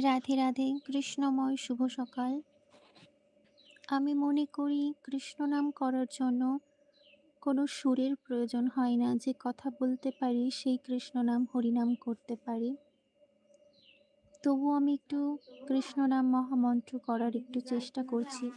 রাধে রাধে, কৃষ্ণময়, শুভ সকাল। আমি মনে করি কৃষ্ণ নাম করার জন্য কোনো সুরের প্রয়োজন হয় না, যে কথা বলতে পারি সেই কৃষ্ণ নাম হরিনাম করতে পারি। তবু আমি একটু কৃষ্ণ নাম মহামন্ত্র করার একটু চেষ্টা করছি।